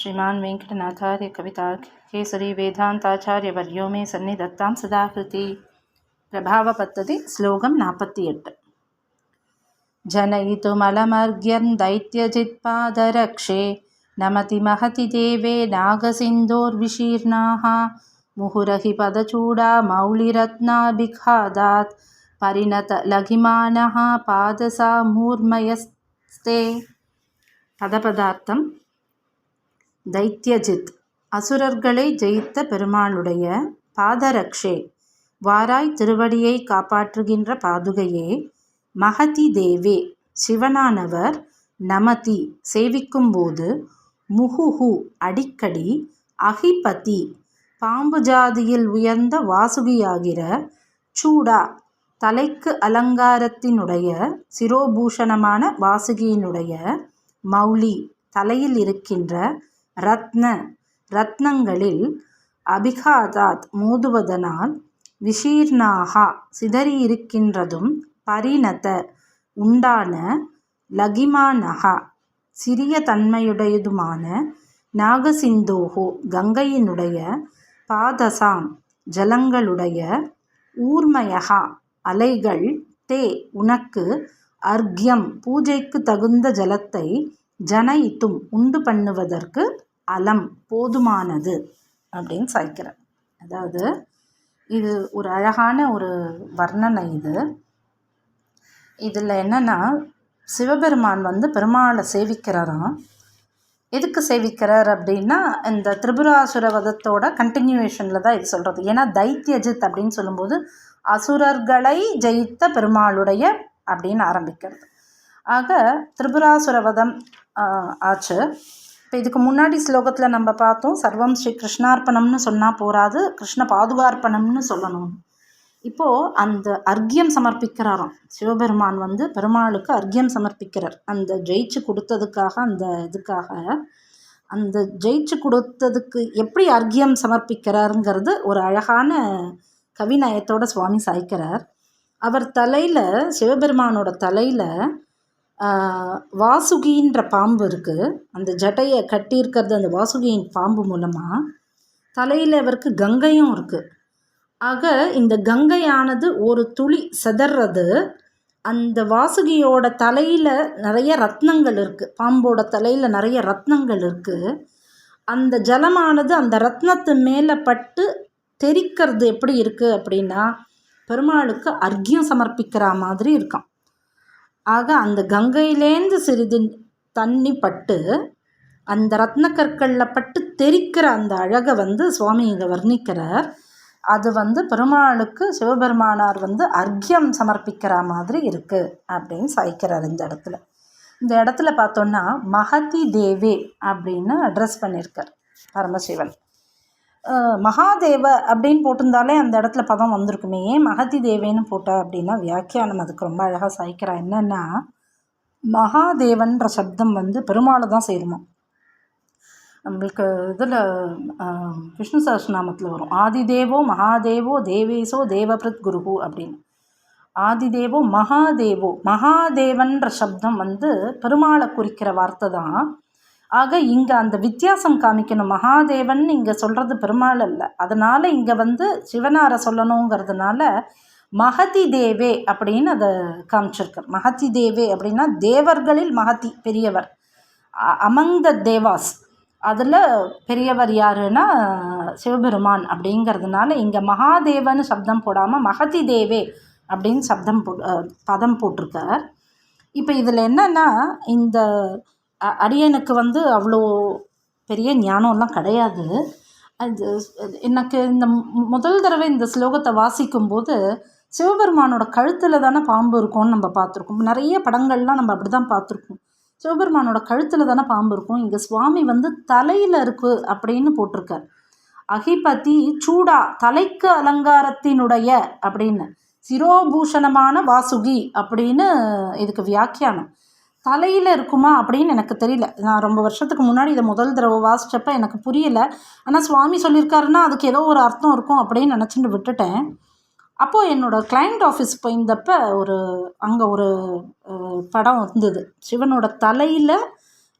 श्रीमान् वेङ्कटनाथार्य कविताकेसरी वेदान्ताचार्यवर्यो मे सन्निधत्तां सदाकृति। प्रभावपद्धति श्लोकम नापत्ति एट्। जनयितुमलमर्घ्यं दैत्यजित्पादरक्षे नमति महति देवे नागसिन्धोर्विशीर्णाः मुहुरहि पदचूडा मौलिरत्नाभिखादात् परिणतलघिमानः पादसा मूर्मयस्ते पदपदार्थं தைத்யஜித். அசுரர்களை ஜெயித்த பெருமாளுடைய பாதரக்ஷே வாராய் திருவடியை காப்பாற்றுகின்ற பாதுகையே மகதி தேவே சிவனானவர் நமதி சேவிக்கும்போது முகுஹு அடிக்கடி அகிபதி பாம்பு ஜாதியில் உயர்ந்த வாசுகியாகிற சூடா தலைக்கு அலங்காரத்தினுடைய சிரோபூஷணமான வாசுகியினுடைய மௌலி தலையில் இருக்கின்ற ரத்ன. ரத்னங்களில் அபிகாதாத் மோதுவதனால் விஷீர்ணாகா சிதறியிருக்கின்றதும் பரிணத உண்டான லகிமானகா சிறிய தன்மையுடையதுமான நாகசிந்தோகோ கங்கையினுடைய பாதசாம் ஜலங்களுடைய ஊர்மயகா அலைகள் தே உனக்கு அர்க்யம் பூஜைக்கு தகுந்த ஜலத்தை ஜனயித்தும் உண்டு பண்ணுவதற்கு அலம் போதுமானது அப்படின்னு சாய்க்கிறார் அதாவது இது ஒரு அழகான ஒரு வர்ணனை இது. இதில் என்னென்னா சிவபெருமான் வந்து பெருமாளை சேவிக்கிறாராம். எதுக்கு சேவிக்கிறார் அப்படின்னா இந்த திரிபுராசுர வதத்தோட கண்டினியூவேஷனில் தான் இது சொல்கிறது ஏன்னா தைத்தியஜித் அப்படின்னு சொல்லும்போது அசுரர்களை ஜெயித்த பெருமாளுடைய அப்படின்னு ஆரம்பிக்கிறது. ஆக திரிபுராசுரவதம் ஆச்சு. இப்போ இதுக்கு முன்னாடி ஸ்லோகத்தில் நம்ம பார்த்தோம் சர்வம் ஸ்ரீ கிருஷ்ணார்ப்பணம்னு சொன்னால் போகாது கிருஷ்ண பாதுகார்ப்பணம்னு சொல்லணும். இப்போது அந்த அர்க்கியம் சமர்ப்பிக்கிறாராம். சிவபெருமான் வந்து பெருமாளுக்கு அர்க்கியம் சமர்ப்பிக்கிறார். அந்த ஜெயிச்சு கொடுத்ததுக்காக அந்த இதுக்காக அந்த ஜெயிச்சு கொடுத்ததுக்கு எப்படி அர்க்கியம் சமர்ப்பிக்கிறாருங்கிறது ஒரு அழகான கவிநயத்தோட சுவாமி சாய்க்கிறார். அவர் தலையில் சிவபெருமானோட தலையில் வாசுகின்ற பாம்பு இருக்குது அந்த ஜட்டையை கட்டியிருக்கிறது அந்த வாசுகியின் பாம்பு மூலமாக தலையில் அவருக்கு கங்கையும் இருக்குது ஆக இந்த கங்கையானது ஒரு துளி செதறது. அந்த வாசுகியோட தலையில் நிறைய ரத்னங்கள் இருக்குது பாம்போட தலையில் நிறைய ரத்னங்கள் இருக்குது அந்த ஜலமானது அந்த ரத்னத்து மேலே பட்டு தெரிக்கிறது எப்படி இருக்குது அப்படின்னா பெருமாளுக்கு அர்க்கியம் சமர்ப்பிக்கிற மாதிரி இருக்கான் ஆக அந்த கங்கையிலேந்து சிறிது தண்ணி பட்டு அந்த ரத்ன கற்களில் பட்டு தெரிக்கிற அந்த அழகை வந்து சுவாமி இங்கே வர்ணிக்கிறார். அது வந்து பெருமாளுக்கு சிவபெருமானார் வந்து அர்க்கியம் சமர்ப்பிக்கிற மாதிரி இருக்குது அப்படின்னு சாய்க்கிறார் இந்த இடத்துல. இந்த இடத்துல பார்த்தோன்னா மகதி தேவே அப்படின்னு அட்ரஸ் பண்ணியிருக்கார் பரமசிவன். மகாதேவ அப்படின்னு போட்டிருந்தாலே அந்த இடத்துல பதம் வந்திருக்குமே. ஏன் மகதி தேவேன்னு போட்ட அப்படின்னா வியாக்கியானம் அதுக்கு ரொம்ப அழகாக சாய்க்கிறா. என்னென்னா மகாதேவன்ற சப்தம் வந்து பெருமாளை தான் சேருமா. நம்மளுக்கு இதில் விஷ்ணு சஹஸ்ரநாமத்தில் வரும். ஆதிதேவோ மகாதேவோ தேவேசோ தேவபிரத் குருகு அப்படின்னு. ஆதிதேவோ மகாதேவோ மகாதேவன்ற சப்தம் வந்து பெருமாளை குறிக்கிற வார்த்தை தான். ஆக இங்கே அந்த வித்தியாசம் காமிக்கணும். மகாதேவன் இங்கே சொல்கிறது பெருமாள் அல்ல. அதனால் இங்கே வந்து சிவனாரை சொல்லணுங்கிறதுனால மகதி தேவே அப்படின்னு அதை காமிச்சிருக்கார். மகதி தேவே அப்படின்னா தேவர்களில் மகதி பெரியவர். Among the devas. அதில் பெரியவர் யாருன்னா சிவபெருமான் அப்படிங்கிறதுனால இங்கே மகாதேவன் சப்தம் போடாமல் மகதி தேவே அப்படின்னு சப்தம் போ பதம் போட்டிருக்கார். இப்போ இதில் என்னென்னா இந்த அடியனுக்கு வந்து அவ்வளோ பெரிய ஞானம்லாம் கிடையாது. அது எனக்கு இந்த முதல் தடவை இந்த ஸ்லோகத்தை வாசிக்கும்போது சிவபெருமானோட கழுத்தில் தானே பாம்பு இருக்கும்னு நம்ம பார்த்துருக்கோம். நிறைய படங்கள்லாம் நம்ம அப்படி தான் பார்த்துருக்கோம். சிவபெருமானோட கழுத்தில் தானே பாம்பு இருக்கும். இங்கே சுவாமி வந்து தலையில் இருக்குது அப்படின்னு போட்டிருக்கார். அகிபதி சூடா தலைக்கு அலங்காரத்தினுடைய அப்படின்னு. சிரோபூஷணமான வாசுகி அப்படின்னு இதுக்கு வியாக்கியானம். தலையில் இருக்குமா அப்படின்னு எனக்கு தெரியல. நான் ரொம்ப வருஷத்துக்கு முன்னாடி இதை முதல் தடவை வாசித்தப்ப எனக்கு புரியலை. ஆனால் சுவாமி சொல்லியிருக்காருன்னா அதுக்கு ஏதோ ஒரு அர்த்தம் இருக்கும் அப்படின்னு நினச்சிட்டு விட்டுட்டேன். அப்போது என்னோடய கிளைண்ட் ஆஃபீஸ் போயிருந்தப்ப ஒரு அங்கே ஒரு படம் இருந்தது சிவனோட தலையில்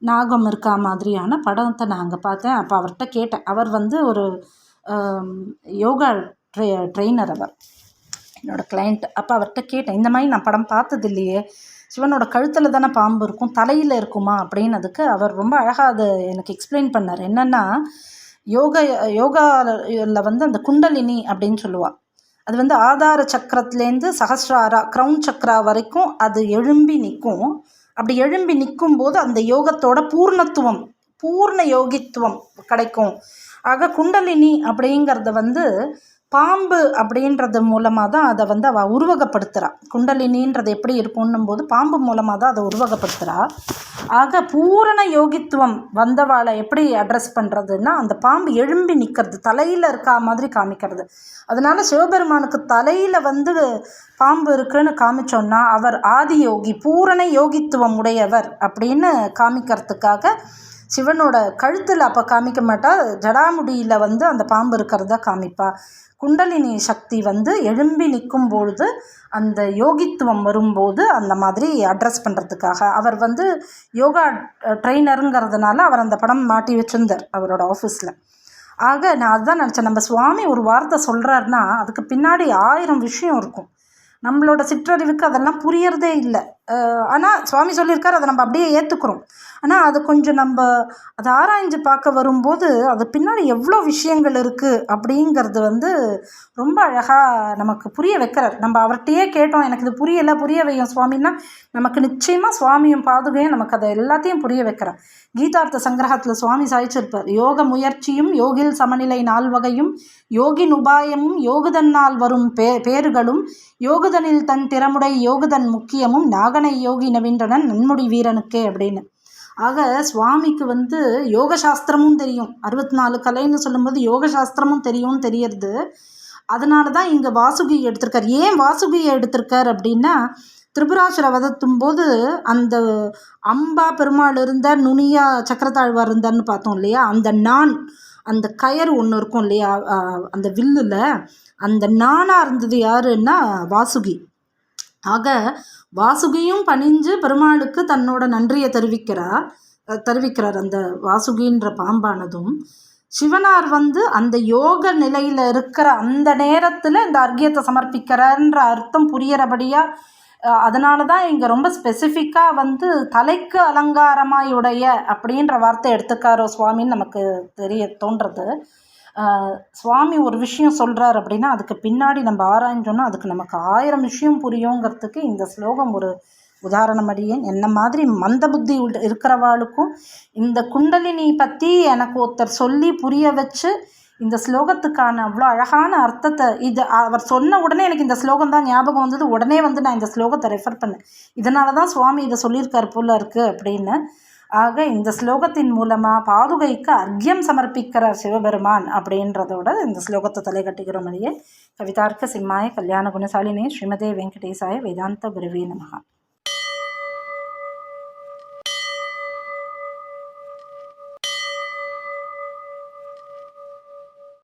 நாகம் இருக்கா மாதிரியான படத்தை நான் அங்கே பார்த்தேன். அப்போ அவர்கிட்ட கேட்டேன். அவர் வந்து ஒரு யோகா ட்ரெ ட்ரெயினர் அவர். என்னோடய கிளைண்ட் அப்போ அவர்கிட்ட கேட்டேன். இந்த மாதிரி நான் படம் பார்த்தது இல்லையே சிவனோட கழுத்தில் தானே பாம்பு இருக்கும் தலையில் இருக்குமா அப்படின்னதுக்கு அவர் ரொம்ப அழகாக அதை எனக்கு எக்ஸ்பிளைன் பண்ணார். என்னென்னா யோகா யோகாவில் வந்து அந்த குண்டலினி அப்படின்னு சொல்லுவாள் அது வந்து ஆதார சக்கரத்துலேருந்து சஹஸ்ராரா க்ரௌன் சக்கரா வரைக்கும் அது எழும்பி நிற்கும். அப்படி எழும்பி நிற்கும் போது அந்த யோகத்தோட பூர்ணத்துவம் பூர்ண யோகித்துவம் கிடைக்கும். ஆக குண்டலினி அப்படிங்கிறத வந்து பாம்பு அப்படின்றது மூலமாக தான் அதை வந்து அவள் உருவகப்படுத்துகிறா குண்டலினின்றது எப்படி இருக்கும்னும் போது பாம்பு மூலமாக தான் அதை உருவகப்படுத்துகிறா ஆக பூரண யோகித்துவம் வந்தவாளை எப்படி அட்ரஸ் பண்ணுறதுன்னா அந்த பாம்பு எழும்பி நிற்கிறது தலையில் இருக்கா மாதிரி காமிக்கிறது. அதனால் சிவபெருமானுக்கு தலையில் வந்து பாம்பு இருக்குன்னு காமிச்சோன்னா அவர் ஆதி யோகி பூரண யோகித்துவம் உடையவர் அப்படின்னு காமிக்கிறதுக்காக சிவனோட கழுத்தில் அப்போ காமிக்க மாட்டா ஜடாமுடியில் வந்து அந்த பாம்பு இருக்கிறதா காமிப்பா. குண்டலினி சக்தி வந்து எழும்பி நிற்கும் பொழுது அந்த யோகித்துவம் வரும்போது அந்த மாதிரி அட்ரஸ் பண்ணுறதுக்காக அவர் வந்து யோகா ட்ரெயினருங்கிறதுனால அவர் அந்த படம் மாட்டி வச்சிருந்தார் அவரோட ஆஃபீஸில் ஆக நான் அதுதான் நினச்சேன். நம்ம சுவாமி ஒரு வார்த்தை சொல்கிறாருன்னா அதுக்கு பின்னாடி ஆயிரம் விஷயம் இருக்கும். நம்மளோட சிற்றறிவுக்கு அதெல்லாம் புரியறதே இல்லை. ஆனால் சுவாமி சொல்லியிருக்கார் அதை நம்ம அப்படியே ஏற்றுக்குறோம் ஆனால் அது கொஞ்சம் நம்ம அதை ஆராய்ஞ்சு பார்க்க வரும்போது அது பின்னாடி எவ்வளோ விஷயங்கள் இருக்குது அப்படிங்கிறது வந்து ரொம்ப அழகாக நமக்கு புரிய வைக்கிறார். நம்ம அவர்கிட்டயே கேட்டோம் எனக்கு இது புரியலை புரிய வையும் சுவாமின்னா நமக்கு நிச்சயமாக சுவாமியும் பாதுகையும் நமக்கு அதை எல்லாத்தையும் புரிய வைக்கிறார். கீதார்த்த சங்கிரகத்தில் சுவாமி சாய்ச்சிருப்பார் யோக முயற்சியும் யோகில் சமநிலை நால்வகையும் யோகின் உபாயமும் யோகுதன்னால் வரும் பே பேறுகளும் யோகுதனில் தன் திறமுடை யோகுதன் முக்கியமும் நாக நாகனை யோகி நவீன்றனன் நன்முடி வீரனுக்கே அப்படின்னு. ஆக சுவாமிக்கு வந்து யோக சாஸ்திரமும் தெரியும். அறுபத்தி நாலு கலைன்னு சொல்லும்போது யோக சாஸ்திரமும் தெரியும் தெரியறது. அதனால தான் இங்கே வாசுகி எடுத்திருக்கார். ஏன் வாசுகியை எடுத்திருக்கார் அப்படின்னா திரிபுராசுர வதத்தும் போது அந்த அம்பா பெருமாள் இருந்தார் நுனியா சக்கரத்தாழ்வார் இருந்தார்னு பார்த்தோம் இல்லையா? அந்த நான் அந்த கயர் ஒன்று இருக்கும் இல்லையா? அந்த வில்லில் அந்த நானாக இருந்தது யாருன்னா வாசுகி. ஆக வாசுகியும் பணிஞ்சு பெருமாளுக்கு தன்னோட நன்றியை தெரிவிக்கிறார் தெரிவிக்கிறார் அந்த வாசுகின்ற பாம்பானதும். சிவனார் வந்து அந்த யோக நிலையில் இருக்கிற அந்த நேரத்தில் இந்த அர்க்கியத்தை சமர்ப்பிக்கிறார்ன்ற அர்த்தம் புரியறபடியாக அதனால தான் இங்கே ரொம்ப ஸ்பெசிஃபிக்காக வந்து தலைக்கு அலங்காரமாய் உடைய அப்படின்ற வார்த்தை எடுத்துக்காரோ சுவாமின்னு நமக்கு தெரிய தோன்றது. சுவாமி ஒரு விஷயம் சொல்கிறார் அப்படின்னா அதுக்கு பின்னாடி நம்ம ஆராய்ஞ்சோன்னா அதுக்கு நமக்கு ஆயிரம் விஷயம் புரியுங்கிறதுக்கு இந்த ஸ்லோகம் ஒரு உதாரணம் அடியேன் என்ன மாதிரி மந்த புத்தி இருக்கிறவாளுக்கும் இந்த குண்டலினி பற்றி எனக்கு ஒருத்தர் சொல்லி புரிய வச்சு இந்த ஸ்லோகத்துக்கான அவ்வளோ அழகான அர்த்தத்தை இது அவர் சொன்ன உடனே எனக்கு இந்த ஸ்லோகம் தான் ஞாபகம் வந்தது. உடனே வந்து நான் இந்த ஸ்லோகத்தை ரெஃபர் பண்ணேன். இதனால தான் சுவாமி இதை சொல்லியிருக்கார் போல இருக்குது அப்படின்னு. ஆக இந்த ஸ்லோகத்தின் மூலமாக பாதுகைக்கு அர்க்கியம் சமர்ப்பிக்கிறார் சிவபெருமான் அப்படின்றதோட இந்த ஸ்லோகத்தை தலை கட்டுகிறோம் அடியே கவிதார்க்க சிம்மாய கல்யாண குணசாலினே ஸ்ரீமதே வெங்கடேசாய வேதாந்த குருவே நமகா